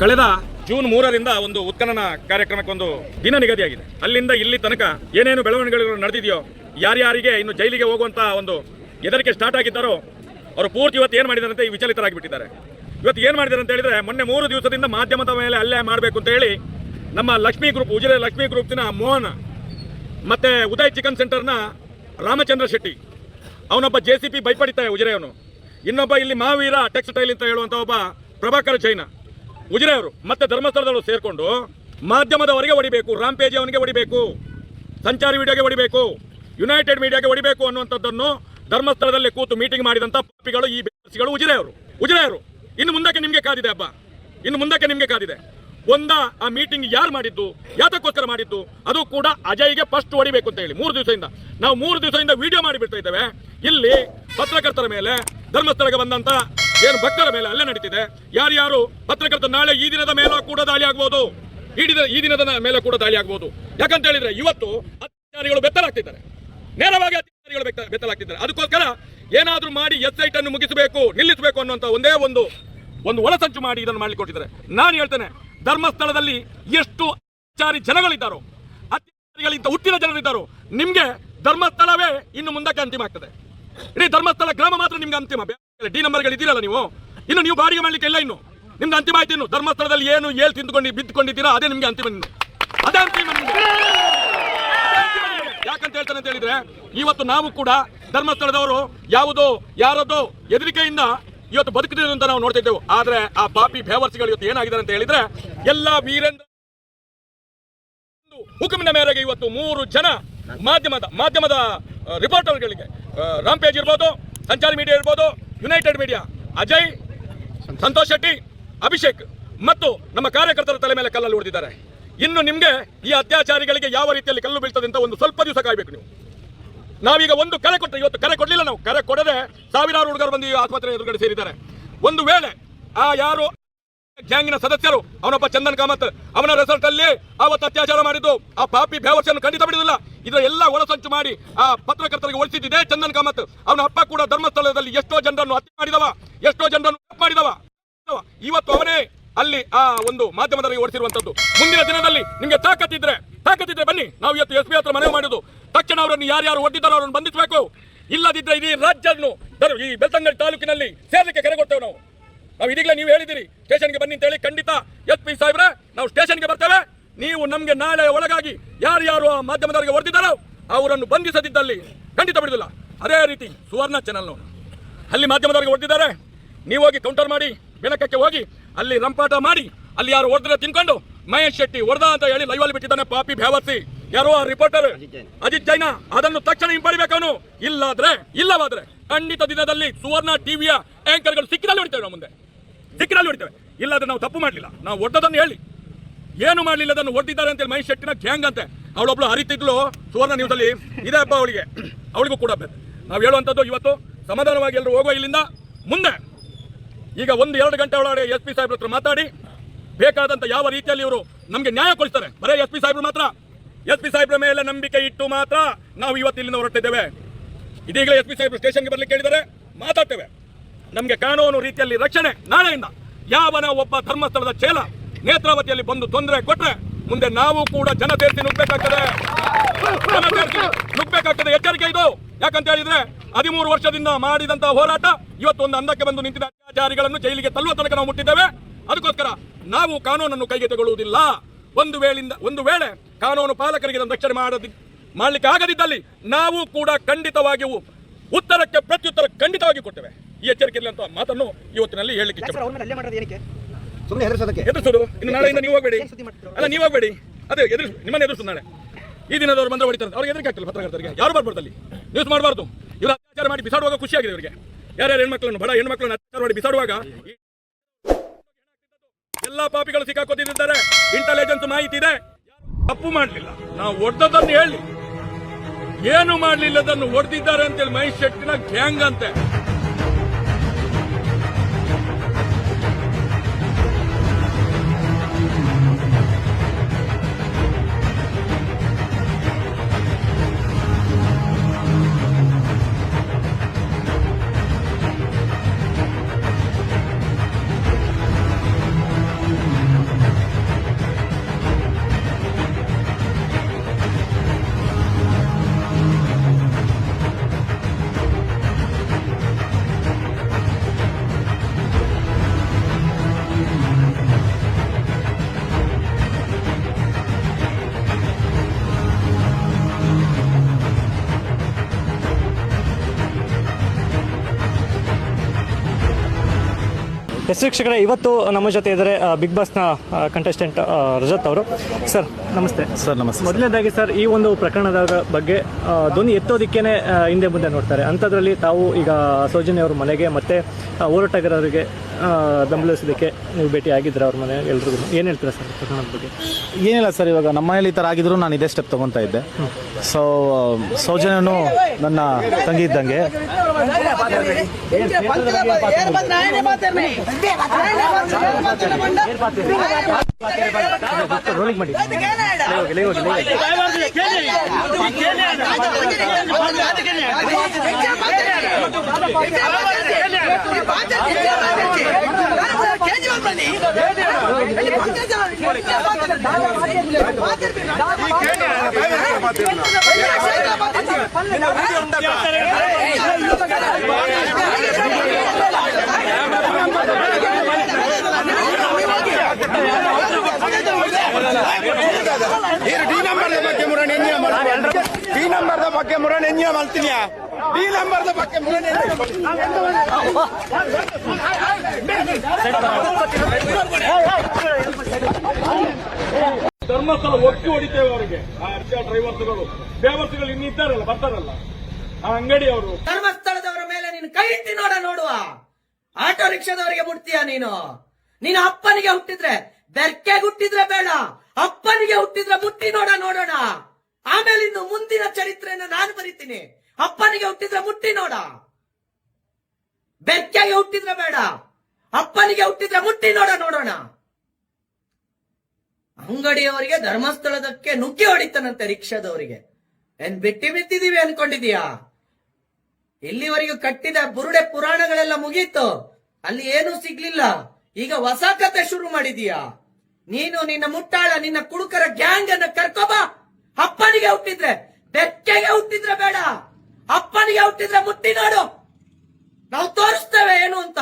ಕಳೆದ ಜೂನ್ ಮೂರರಿಂದ ಒಂದು ಉತ್ಖನನ ಕಾರ್ಯಕ್ರಮಕ್ಕೆ ಒಂದು ದಿನ ನಿಗದಿಯಾಗಿದೆ ಅಲ್ಲಿಂದ ಇಲ್ಲಿ ತನಕ ಏನೇನು ಬೆಳವಣಿಗೆಗಳು ನಡೆದಿದೆಯೋ, ಯಾರ್ಯಾರಿಗೆ ಇನ್ನು ಜೈಲಿಗೆ ಹೋಗುವಂತ ಒಂದು ಹೆದರಿಕೆ ಸ್ಟಾರ್ಟ್ ಆಗಿದ್ದಾರೋ, ಅವರು ಪೂರ್ತಿ ಇವತ್ತು ಏನು ಮಾಡಿದಾರಂತೆ ಈ ವಿಚಲಿತರಾಗಿಬಿಟ್ಟಿದ್ದಾರೆ. ಇವತ್ತು ಏನು ಮಾಡಿದ್ದಾರೆ ಅಂತ ಹೇಳಿದ್ರೆ ಮೊನ್ನೆ ಮೂರು ದಿವಸದಿಂದ ಮಾಧ್ಯಮದ ಮೇಲೆ ಅಲ್ಲೇ ಮಾಡಬೇಕು ಅಂತ ಹೇಳಿ ನಮ್ಮ ಲಕ್ಷ್ಮಿ ಗ್ರೂಪ್, ಉಜಿರೆ ಲಕ್ಷ್ಮಿ ಗ್ರೂಪ್ನ ಮೋಹನ್ ಮತ್ತೆ ಉದಯ್ ಚಿಕನ್ ಸೆಂಟರ್ನ ರಾಮಚಂದ್ರ ಶೆಟ್ಟಿ, ಅವನೊಬ್ಬ ಜೆ ಸಿ ಪಿ ಬೈಪಡಿತ ಉಜಿರೆಯವನು. ಇನ್ನೊಬ್ಬ ಇಲ್ಲಿ ಮಹಾವೀರ ಟೆಕ್ಸ್ಟೈಲ್ ಅಂತ ಹೇಳುವಂತ ಒಬ್ಬ ಪ್ರಭಾಕರ್ ಜೈನ. ಉಜಿರೆಯವರು ಮತ್ತೆ ಧರ್ಮಸ್ಥಳದವರು ಸೇರಿಕೊಂಡು ಮಾಧ್ಯಮದವರಿಗೆ ಹೊಡಿಬೇಕು ರಾಂಪೇಜಿ ಅವನಿಗೆ ಹೊಡಿಬೇಕು, ಸಂಚಾರಿ ವಿಡಿಯೋಗೆ ಹೊಡಿಬೇಕು ಯುನೈಟೆಡ್ ಮೀಡಿಯಾಗೆ ಹೊಡಿಬೇಕು ಅನ್ನುವಂಥದ್ದನ್ನು ಧರ್ಮಸ್ಥಳದಲ್ಲಿ ಕೂತು ಮೀಟಿಂಗ್ ಮಾಡಿದಂಥ ಪಪ್ಪಿಗಳು, ಈ ಬೇಸಿಗಳು ಉಜಿರೆ ಅವರು. ಉಜಿರೆ ಅವರು, ಇನ್ನು ಮುಂದಕ್ಕೆ ನಿಮಗೆ ಕಾದಿದೆ ಹಬ್ಬ. ಇನ್ನು ಮುಂದಕ್ಕೆ ನಿಮಗೆ ಕಾದಿದೆ. ಒಂದ, ಆ ಮೀಟಿಂಗ್ ಯಾರು ಮಾಡಿದ್ದು, ಯಾತಕ್ಕೋಸ್ಕರ ಮಾಡಿದ್ದು, ಅದು ಕೂಡ ಅಜಯ್ಗೆ ಫಸ್ಟ್ ಹೊಡಿಬೇಕು ಅಂತ ಹೇಳಿ, ಮೂರು ದಿವಸದಿಂದ. ನಾವು ಮೂರು ದಿವಸದಿಂದ ವಿಡಿಯೋ ಮಾಡಿ ಬಿಡ್ತಾ ಇದ್ದೇವೆ. ಇಲ್ಲಿ ಪತ್ರಕರ್ತರ ಮೇಲೆ ಧರ್ಮಸ್ಥಳಕ್ಕೆ ಬಂದಂತ ಏನು ಭಕ್ತರ ಮೇಲೆ ಅಲ್ಲೇ ನಡೀತಿದೆ? ಯಾರ್ಯಾರು ಪತ್ರಕರ್ತ ನಾಳೆ ಈ ದಿನದ ಮೇಲೆ ಕೂಡ ದಾಳಿ ಆಗ್ಬೋದು? ಈ ದಿನ ಈ ದಿನದ ಮೇಲೆ ಕೂಡ ದಾಳಿ ಆಗ್ಬೋದು? ಯಾಕಂತ ಹೇಳಿದ್ರೆ ಇವತ್ತು ಅಧಿಕಾರಿಗಳು ಬೆತ್ತಲಾಗ್ತಿದ್ದಾರೆ ನೇರವಾಗಿ ಅಧಿಕಾರಿಗಳು ಬೆತ್ತ ಬೆತ್ತಲಾಗ್ತಿದ್ದಾರೆ ಅದಕ್ಕೋಸ್ಕರ ಏನಾದರೂ ಮಾಡಿ ಎಸ್ ಐಟ್ ಅನ್ನು ಮುಗಿಸಬೇಕು, ನಿಲ್ಲಿಸಬೇಕು ಅನ್ನುವಂತ ಒಂದೇ ಒಂದು ಒಂದು ಒಳಸಂಚು ಮಾಡಿ ಇದನ್ನು ಮಾಡಿಕೊಟ್ಟಿದ್ದಾರೆ ಕೊಟ್ಟಿದ್ದಾರೆ ನಾನು ಹೇಳ್ತೇನೆ, ಧರ್ಮಸ್ಥಳದಲ್ಲಿ ಎಷ್ಟು ಅತ್ಯಾಚಾರಿ ಜನಗಳಿದ್ದಾರೋ ಅತ್ಯಾಚಾರಿಗಳಿಂದ ಹುಟ್ಟಿನ ಜನರಿದ್ದಾರೋ, ನಿಮ್ಗೆ ಧರ್ಮಸ್ಥಳವೇ ಇನ್ನು ಮುಂದಕ್ಕೆ ಅಂತಿಮ ಆಗ್ತದೆ. ಇಡೀ ಧರ್ಮಸ್ಥಳ ಗ್ರಾಮ ಮಾತ್ರ ನಿಮ್ಗೆ ಅಂತಿಮ. ಡಿ ನಂಬರ್ಗಳು ಇದ್ದೀರಲ್ಲ ನೀವು? ಇನ್ನು ನೀವು ಬಾಡಿಗೆ ಮಾಡ್ಲಿಕ್ಕೆ ಇಲ್ಲ ಇನ್ನು. ನಿಮ್ದು ಅಂತಿಮ ಆಯ್ತು ಇನ್ನು. ಧರ್ಮಸ್ಥಳದಲ್ಲಿ ಏನು ಏಳು ತಿಂದುಕೊಂಡು ಬಿದ್ದುಕೊಂಡಿದ್ದೀರಾ, ಅದೇ ನಿಮ್ಗೆ ಅಂತಿಮ ಇನ್ನು. ಅದೇ ಅಂತಿಮ ಯಾಕಂತ ಹೇಳ್ತಾನೆ ಅಂತ ಹೇಳಿದ್ರೆ, ಇವತ್ತು ನಾವು ಕೂಡ ಧರ್ಮಸ್ಥಳದವರು ಯಾವುದೋ ಯಾರದೋ ಹೆದರಿಕೆಯಿಂದ ಇವತ್ತು ಬದುಕಿದ್ರು ಅಂತ ನಾವು ನೋಡ್ತಿದ್ದೆವು ಆದ್ರೆ ಆ ಪಾಪಿ ಬೇವರ್ಸಿಗಳು ಇವತ್ತು ಏನಾಗಿದೆ ಅಂತ ಹೇಳಿದ್ರೆ, ಎಲ್ಲಾ ವೀರೇಂದ್ರ ಹುಕುಮಿನ ಮೇರೆಗೆ ಇವತ್ತು ಮೂರು ಜನ ಮಾಧ್ಯಮದ ಮಾಧ್ಯಮದ ರಿಪೋರ್ಟರ್ಗಳಿಗೆ ರಾಮ್ ಪೇಜ್ ಇರ್ಬೋದು, ಸಂಚಾರ ಮೀಡಿಯಾ ಇರ್ಬೋದು ಯುನೈಟೆಡ್ ಮೀಡಿಯಾ ಅಜಯ್ ಸಂತೋಷ್ ಶೆಟ್ಟಿ, ಅಭಿಷೇಕ್ ಮತ್ತು ನಮ್ಮ ಕಾರ್ಯಕರ್ತರ ತಲೆ ಮೇಲೆ ಕಲ್ಲಲ್ಲಿ ಹೊಡೆದಿದ್ದಾರೆ. ಇನ್ನು ನಿಮಗೆ ಈ ಅತ್ಯಾಚಾರಿಗಳಿಗೆ ಯಾವ ರೀತಿಯಲ್ಲಿ ಕಲ್ಲು ಬೀಳ್ತದೆ ಅಂತ ಒಂದು ಸ್ವಲ್ಪ ದಿವಸ ಕಾಯ್ಬೇಕು ನೀವು. ನಾವೀಗ ಒಂದು ಕರೆ ಕೊಟ್ಟರೆ ಇವತ್ತು ಕರೆ ಕೊಡಲಿಲ್ಲ ನಾವು. ಕರೆ ಕೊಡದೆ ಸಾವಿರಾರು ಹುಡುಗರು ಬಂದು ಆಸ್ಪತ್ರೆ ಎದುರುಗಡೆ ಸೇರಿದ್ದಾರೆ. ಒಂದು ವೇಳೆ ಆ ಯಾರು ಗ್ಯಾಂಗಿನ ಸದಸ್ಯರು, ಅವನೊಬ್ಬ ಚಂದನ್ ಕಾಮತ್, ಅವನ ರೆಸಾರ್ಟ್ ಅಲ್ಲಿ ಅವತ್ತು ಅತ್ಯಾಚಾರ ಮಾಡಿದ್ದು. ಆ ಪಾಪಿ ಬೇವರ್ಸನ್ನು ಖಂಡಿತ ಬಿಡುವುದಿಲ್ಲ. ಇದರ ಎಲ್ಲ ಒಳಸಂಚು ಮಾಡಿ ಆ ಪತ್ರಕರ್ತರಿಗೆ ಒಳಿಸಿದ್ದಿದೆ ಚಂದನ್ ಕಾಮತ್. ಅವನ ಅಪ್ಪ ಕೂಡ ಧರ್ಮಸ್ಥಳದಲ್ಲಿ ಎಷ್ಟೋ ಜನರನ್ನು ಹತ್ಯೆ ಮಾಡಿದವ, ಎಷ್ಟೋ ಜನರನ್ನು ಮಾಡಿದವ. ಇವತ್ತು ಅವನೇ ಅಲ್ಲಿ ಆ ಒಂದು ಮಾಧ್ಯಮದಲ್ಲಿ ಓಡಿಸಿರುವಂತದ್ದು ಮುಂದಿನ ದಿನದಲ್ಲಿ ನಿಮಗೆ ತಾಕತ್ತಿದ್ರೆ ತಾಕತ್ತಿದ್ರೆ ಬನ್ನಿ. ನಾವು ಇವತ್ತು ಎಸ್ ಪಿ ಹತ್ರ ಮನವಿ ಮಾಡುದು. ತಕ್ಷಣ ಅವರನ್ನು ಯಾರ್ಯಾರು ಹೊಡೆದಿದ್ದಾರೋ ಅವರನ್ನು ಬಂಧಿಸಬೇಕು. ಇಲ್ಲದಿದ್ರೆ ಇಡೀ ರಾಜ್ಯವನ್ನು ಈ ಬೆಳ್ತಂಗಡಿ ತಾಲೂಕಿನಲ್ಲಿ ಸೇರ್ಲಿಕ್ಕೆ ಕರೆಗೊಡ್ತೇವೆ ನಾವು. ನಾವು ಇದೀಗಲೇ ನೀವು ಹೇಳಿದ್ದೀರಿ ಸ್ಟೇಷನ್ಗೆ ಬನ್ನಿ ಅಂತ ಹೇಳಿ ಖಂಡಿತ ಎಸ್ ಪಿ ಸಾಹೇಬ್ರೆ ನಾವು ಸ್ಟೇಷನ್ಗೆ ಬರ್ತೇವೆ. ನೀವು ನಮಗೆ ನಾಳೆ ಒಳಗಾಗಿ ಯಾರ್ಯಾರು ಆ ಮಾಧ್ಯಮದವರಿಗೆ ಹೊಡೆದಿದ್ದಾರೋ ಅವರನ್ನು ಬಂಧಿಸದಿದ್ದಲ್ಲಿ ಖಂಡಿತ ಬಿಡುದಿಲ್ಲ ಅದೇ ರೀತಿ ಸುವರ್ಣ ಚಾನಲ್ ಅಲ್ಲಿ ಮಾಧ್ಯಮದವರಿಗೆ ಹೊಡೆದಿದ್ದಾರೆ ನೀವು ಹೋಗಿ ಕೌಂಟರ್ ಮಾಡಿ ಬೆನಕಕ್ಕೆ ಹೋಗಿ ಅಲ್ಲಿ ರಂಪಾಟ ಮಾಡಿ ಅಲ್ಲಿ ಯಾರು ಹೊಡೆದ್ರೆ ತಿನ್ಕೊಂಡು ಮಹೇಶ್ ಶೆಟ್ಟಿ ಹೊಡೆದ ಅಂತ ಹೇಳಿ ಲೈವ್ ಅಲ್ಲಿ ಬಿಟ್ಟಿದ್ದಾನೆ ಪಾಪಿ ಭ್ಯಾವರ್ಸಿ. ಯಾರೋ ಆ ರಿಪೋರ್ಟರ್ ಅಜಿತ್ ಜೈನ. ಅದನ್ನು ತಕ್ಷಣ ಹಿಂಪಡಿಬೇಕು ಅವನು ಇಲ್ಲಾದ್ರೆ ಇಲ್ಲವಾದ್ರೆ ಖಂಡಿತ ದಿನದಲ್ಲಿ ಸುವರ್ಣ ಟಿವಿಯ ಆಂಕರ್ಗಳು ಸಿಕ್ಕಿದಲ್ಲಿ ಹೊಡಿತೇವೆ ನಾವು ಮುಂದೆ. ಸಿಕ್ಕಿನಲ್ಲಿ ಹೊಡಿತೇವೆ. ಇಲ್ಲಾದ್ರೆ ನಾವು ತಪ್ಪು ಮಾಡಲಿಲ್ಲ. ನಾವು ಒಡ್ಡೋದನ್ನು ಹೇಳಿ. ಏನು ಮಾಡಲಿಲ್ಲ ಅದನ್ನು ಒಡ್ಡಿದ್ದಾರೆ ಅಂತೇಳಿ ಮಹೇಶ್ ಶೆಟ್ಟಿನ ಗ್ಯಾಂಗ್ ಅಂತೆ ಅವಳೊಬ್ಳು ಹರಿತಿದ್ಲು ಸುವರ್ಣ ನ್ಯೂಸಲ್ಲಿ. ಇದೆ ಹಬ್ಬ ಅವಳಿಗೆ. ಅವಳಿಗೂ ಕೂಡ ನಾವು ಹೇಳುವಂಥದ್ದು ಇವತ್ತು ಸಮಾಧಾನವಾಗಿ ಎಲ್ಲರೂ ಹೋಗೋ ಇಲ್ಲಿಂದ ಮುಂದೆ. ಈಗ ಒಂದು, ಎರಡು ಗಂಟೆ ಒಳಗಡೆ ಎಸ್ ಪಿ ಸಾಹೇಬ್ರ ಹತ್ರ ಮಾತಾಡಿ. ಬೇಕಾದಂಥ ಯಾವ ರೀತಿಯಲ್ಲಿ ಇವರು ನಮಗೆ ನ್ಯಾಯ ಕೊಡಿಸ್ತಾರೆ. ಬರೇ ಎಸ್ ಪಿ ಸಾಹೇಬ್ರು ಮಾತ್ರ. ಎಸ್ ಪಿ ಸಾಹೇಬ್ರ ಮೇಲೆ ನಂಬಿಕೆ ಇಟ್ಟು ಮಾತ್ರ ನಾವು ಇವತ್ತು ಇಲ್ಲಿಂದ ಹೊರಟಿದ್ದೇವೆ. ಇದೀಗ ಎಸ್ ಪಿ ಸಾಹೇಬ್ರು ಸ್ಟೇಷನ್ಗೆ ಬರ್ಲಿಕ್ಕೆ ಹೇಳಿದರೆ ಮಾತಾಡ್ತೇವೆ. ನಮಗೆ ಕಾನೂನು ರೀತಿಯಲ್ಲಿ ರಕ್ಷಣೆ ನಾಳೆಯಿಂದ. ಯಾವನ ಒಬ್ಬ ಧರ್ಮಸ್ಥಳದ ಚೇಲ ನೇತ್ರಾವತಿಯಲ್ಲಿ ಬಂದು ತೊಂದರೆ ಕೊಟ್ಟರೆ ಮುಂದೆ ನಾವು ಕೂಡ ಜನ ನುಗ್ಬೇಕಾಗ್ತದೆ. ನುಗ್ಬೇಕಾಗ್ತದೆ. ಎಚ್ಚರಿಕೆ ಇದು. ಯಾಕಂತ ಹೇಳಿದ್ರೆ ಹದಿಮೂರು ವರ್ಷದಿಂದ ಮಾಡಿದಂತಹ ಹೋರಾಟ ಇವತ್ತು ಒಂದು ಅಂದಕ್ಕೆ ಬಂದು ನಿಂತಿದ್ದ ಅತ್ಯಾಚಾರಿಗಳನ್ನು ಜೈಲಿಗೆ ತಲ್ಲುವ ತನಕ ನಾವು ಮುಟ್ಟಿದ್ದೇವೆ. ಅದಕ್ಕೋಸ್ಕರ ನಾವು ಕಾನೂನನ್ನು ಕೈಗೆ ತಗೊಳ್ಳುವುದಿಲ್ಲ. ಒಂದು ವೇಳಿಂದ, ಒಂದು ವೇಳೆ ಕಾನೂನು ಪಾಲಕರಿಗೆ ರಕ್ಷಣೆ ಮಾಡದಿ, ಮಾಡಲಿಕ್ಕೆ ಆಗದಿದ್ದಲ್ಲಿ ನಾವು ಕೂಡ ಖಂಡಿತವಾಗಿಯೂ ಉತ್ತರಕ್ಕೆ ಪ್ರತ್ಯುತ್ತರ ಖಂಡಿತವಾಗಿ ಕೊಡ್ತೇವೆ ಈ ಎಚ್ಚರಿಕೆ ಇರಲಿ ಅಂತ ಮಾತನ್ನು ಇವತ್ತಿನಲ್ಲಿ ಹೇಳಲಿಕ್ಕೆ ಸುಮ್ಮನೆ ಹೆದರ್ಸೋದಕ್ಕೆ ಎದುರಿಸೋದು. ಇನ್ನು ನಾಳೆಯಿಂದ ನೀವು ಹೋಗಬೇಡಿ. ಅಲ್ಲ ನೀವು ಹೋಗಬೇಡಿ. ಅದೇ ಎದುರಿಸಿ ನಿಮ್ಮನ್ನ ಎದುರಿಸು ನಾಳೆ. ಈ ದಿನದವ್ರು ಬಂದ್ರೆ ಹೊಡಿತಾರೆ. ಅವ್ರಿಗೆ ಎದುರಿಗೆ ಆಗ್ತಿಲ್ಲ ಪತ್ರಕರ್ತರಿಗೆ. ಯಾರು ಬರ್ಬಾರ್ದು ಅಲ್ಲಿ ನ್ಯೂಸ್ ಮಾಡಬಾರ್ದು. ಇವರು ಅತ್ಯಾಚಾರ ಮಾಡಿ ಬಿಸಾಡುವಾಗ ಖುಷಿಯಾಗಿದೆ ಇವರಿಗೆ. ಯಾರ್ಯಾರು ಹೆಣ್ಮಕ್ಳನ್ನು ಬಡ ಹೆಣ್ಮಕ್ಳನ್ನು ಅತ್ಯಾಚಾರ ಮಾಡಿ ಬಿಸಾಡುವಾಗ ಎಲ್ಲ ಎಲ್ಲಾ ಪಾಪಿಗಳು ಸಿಕ್ಕಾಕೋತಿದ್ದಾರೆ ಇಂಟೆಲಿಜೆನ್ಸ್ ಮಾಹಿತಿ ಇದೆ. ತಪ್ಪು ಮಾಡಲಿಲ್ಲ. ನಾವು ಒಡ್ಡದನ್ನು ಹೇಳಿ. ಏನು ಮಾಡಲಿಲ್ಲದನ್ನು ಹೊಡೆದಿದ್ದಾರೆ ಅಂತೇಳಿ ಮಹೇಶ್ ಶೆಟ್ಟಿನ ಗ್ಯಾಂಗ್ ಅಂತೆ. ಎಸ್ ವೀಕ್ಷಕರೇ ಇವತ್ತು ನಮ್ಮ ಜೊತೆ ಇದ್ದಾರೆ ಬಿಗ್ ಬಾಸ್ನ ಕಂಟೆಸ್ಟೆಂಟ್ ರಜತ್ ಅವರು. ಸರ್ ನಮಸ್ತೆ. ಸರ್ ನಮಸ್ತೆ ಮೊದಲನೇದಾಗಿ ಸರ್ ಈ ಒಂದು ಪ್ರಕರಣದ ಬಗ್ಗೆ ಧ್ವನಿ ಎತ್ತೋದಿಕ್ಕೇನೆ ಹಿಂದೆ ಮುಂದೆ ನೋಡ್ತಾರೆ. ಅಂಥದ್ರಲ್ಲಿ ತಾವು ಈಗ ಸೌಜನ್ಯ ಅವ್ರ ಮನೆಗೆ ಮತ್ತೆ ಹೋರಾಟಗಾರರಿಗೆ ಬೆಂಬಲಿಸೋದಕ್ಕೆ ನೀವು ಭೇಟಿ ಆಗಿದ್ದೀರಾ ಅವ್ರ ಮನೆ ಎಲ್ರಿಗೂ? ಏನು ಹೇಳ್ತೀರಾ ಸರ್ ಪ್ರಕರಣದ ಬಗ್ಗೆ? ಏನಿಲ್ಲ ಸರ್ ಇವಾಗ ನಮ್ಮ ಮನೇಲಿ ಈ ಥರ ಆಗಿದ್ರು ನಾನು ಇದೇ ಸ್ಟೆಪ್ ತಗೊತಾ ಇದ್ದೆ. ಸೊ ಸೌಜನ್ಯನು ನನ್ನ ತಂಗಿ ಇದ್ದಂಗೆ. ರೋಲಿಂಗ್ ಮಾಡಿ ಹೋಗಿ ಹೋಗಿ ಹೋಗಿ ಏನು ಧರ್ಮಸ್ಥಳ ಒಕ್ಕಿ ಹೊಡಿತೇವೆ ಅವರಿಗೆ. ಆ ರಿಕ್ಷಾ ಡ್ರೈವರ್ಸ್ಗಳು ಬೇವರ್ಸ್ಗಳು ಇನ್ನಿದ್ದಾರಲ್ಲ ಬರ್ತಾರಲ್ಲ. ಆ ಅಂಗಡಿ ಅವರು ಧರ್ಮಸ್ಥಳದವರ ಮೇಲೆ ನೀನು ಕೈ ಇಟ್ಟಿ ನೋಡ ನೋಡುವ. ಆಟೋ ರಿಕ್ಷಾದವರಿಗೆ ಮುಟ್ತೀಯ ನೀನು? ನೀನು ಅಪ್ಪನಿಗೆ ಹುಟ್ಟಿದ್ರೆ ಬೆರ್ಕೆ ಹುಟ್ಟಿದ್ರೆ ಬೇಡ. ಅಪ್ಪನಿಗೆ ಹುಟ್ಟಿದ್ರೆ ಮುಟ್ಟಿ ನೋಡ ನೋಡೋಣ. ಆಮೇಲೆ ಇನ್ನು ಮುಂದಿನ ಚರಿತ್ರೆಯನ್ನು ನಾನು ಬರಿತೀನಿ. ಅಪ್ಪನಿಗೆ ಹುಟ್ಟಿದ್ರೆ ಮುಟ್ಟಿ ನೋಡ. ಬೆರ್ಕೆಗೆ ಹುಟ್ಟಿದ್ರೆ ಬೇಡ. ಅಪ್ಪನಿಗೆ ಹುಟ್ಟಿದ್ರೆ ಮುಟ್ಟಿ ನೋಡ ನೋಡೋಣ. ಅಂಗಡಿಯವರಿಗೆ ಧರ್ಮಸ್ಥಳದಕ್ಕೆ ನುಗ್ಗಿ ಹೊಡಿತಾನಂತೆ ರಿಕ್ಷಾದವರಿಗೆ. ಏನ್ ಬಿಟ್ಟಿ ಬಿತ್ತಿದೀವಿ ಅನ್ಕೊಂಡಿದೀಯಾ ಇಲ್ಲಿವರೆಗೂ ಕಟ್ಟಿದ ಬುರುಡೆ ಪುರಾಣಗಳೆಲ್ಲ ಮುಗೀತು. ಅಲ್ಲಿ ಏನೂ ಸಿಗ್ಲಿಲ್ಲ. ಈಗ ಹೊಸ ಕತೆ ಶುರು ಮಾಡಿದೀಯಾ? ನೀನು ನಿನ್ನ ಮುಟ್ಟಾಳ, ನಿನ್ನ ಕುಡುಕರ ಗ್ಯಾಂಗ್ ಅನ್ನ ಕರ್ಕೊಬ. ಅಪ್ಪನಿಗೆ ಹುಟ್ಟಿದ್ರೆ, ಬೆಕ್ಕೆಗೆ ಹುಟ್ಟಿದ್ರೆ ಬೇಡ. ಅಪ್ಪನಿಗೆ ಹುಟ್ಟಿದ್ರೆ ಮುಟ್ಟಿ ನೋಡು. ನಾವು ತೋರಿಸ್ತೇವೆ ಏನು ಅಂತ.